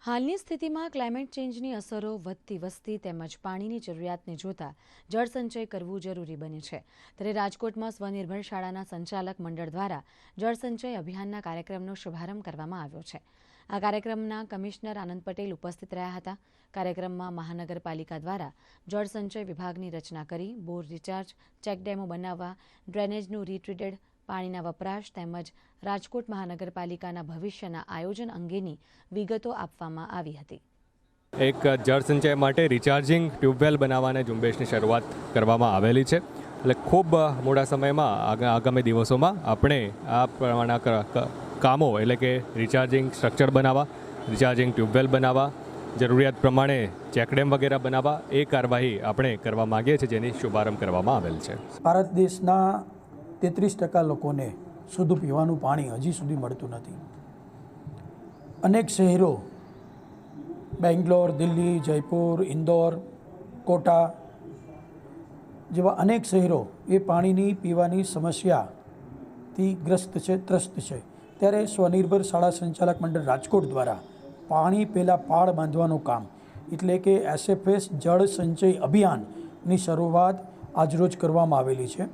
હાલની સ્થિતિમાં ક્લાઇમેટ ચેન્જની અસરો વધતી વસ્તી તેમજ પાણીની જરૂરિયાતને જોતા જળસંચય કરવું જરૂરી બને છે. ત્યારે રાજકોટમાં સ્વનિર્ભર શાળાના સંચાલક મંડળ દ્વારા જળસંચય અભિયાનના કાર્યક્રમનો શુભારંભ કરવામાં આવ્યો છે. આ કાર્યક્રમના કમિશનર આનંદ પટેલ ઉપસ્થિત રહ્યા હતા. કાર્યક્રમમાં મહાનગરપાલિકા દ્વારા જળસંચય વિભાગની રચના કરી, બોર રિચાર્જ, ચેકડેમો બનાવવા, ડ્રેનેજનું રીટ્રીટેડ પાણીના વપરાશ તેમજ રાજકોટ મહાનગરપાલિકાના ભવિષ્યના આયોજન અંગેની વિગતો આપવામાં આવી હતી. એક જળસંચય માટે રિચાર્જિંગ ટ્યુબવેલ બનાવવાની ઝુંબેશની શરૂઆત કરવામાં આવેલી છે. એટલે ખૂબ મોટા સમયમાં આગા- આગામી દિવસોમાં આપણે આ પ્રમાણના કામો એટલે કે રિચાર્જિંગ સ્ટ્રક્ચર બનાવવા રિચાર્જિંગ ટ્યુબવેલ બનાવવા જરૂરિયાત પ્રમાણે ચેકડેમ વગેરે બનાવવા એ કાર્યવાહી આપણે કરવા માગીએ છીએ જેની શુભારંભ કરવામાં આવેલ છે. ભારત દેશના તેત્રીસ ટકા લોકોને શુદ્ધ પીવાનું પાણી હજી સુધી મળતું નથી. અનેક શહેરો બેંગ્લોર, દિલ્હી, જયપુર, ઇન્દોર, કોટા જેવા અનેક શહેરો એ પાણીની પીવાની સમસ્યાથી ગ્રસ્ત છે, ત્રસ્ત છે. ત્યારે સ્વનિર્ભર શાળા સંચાલક મંડળ રાજકોટ દ્વારા પાણી પહેલાં પાળ બાંધવાનું કામ એટલે કે એસએફએસ જળ સંચય અભિયાનની શરૂઆત આજરોજ કરવામાં આવેલી છે.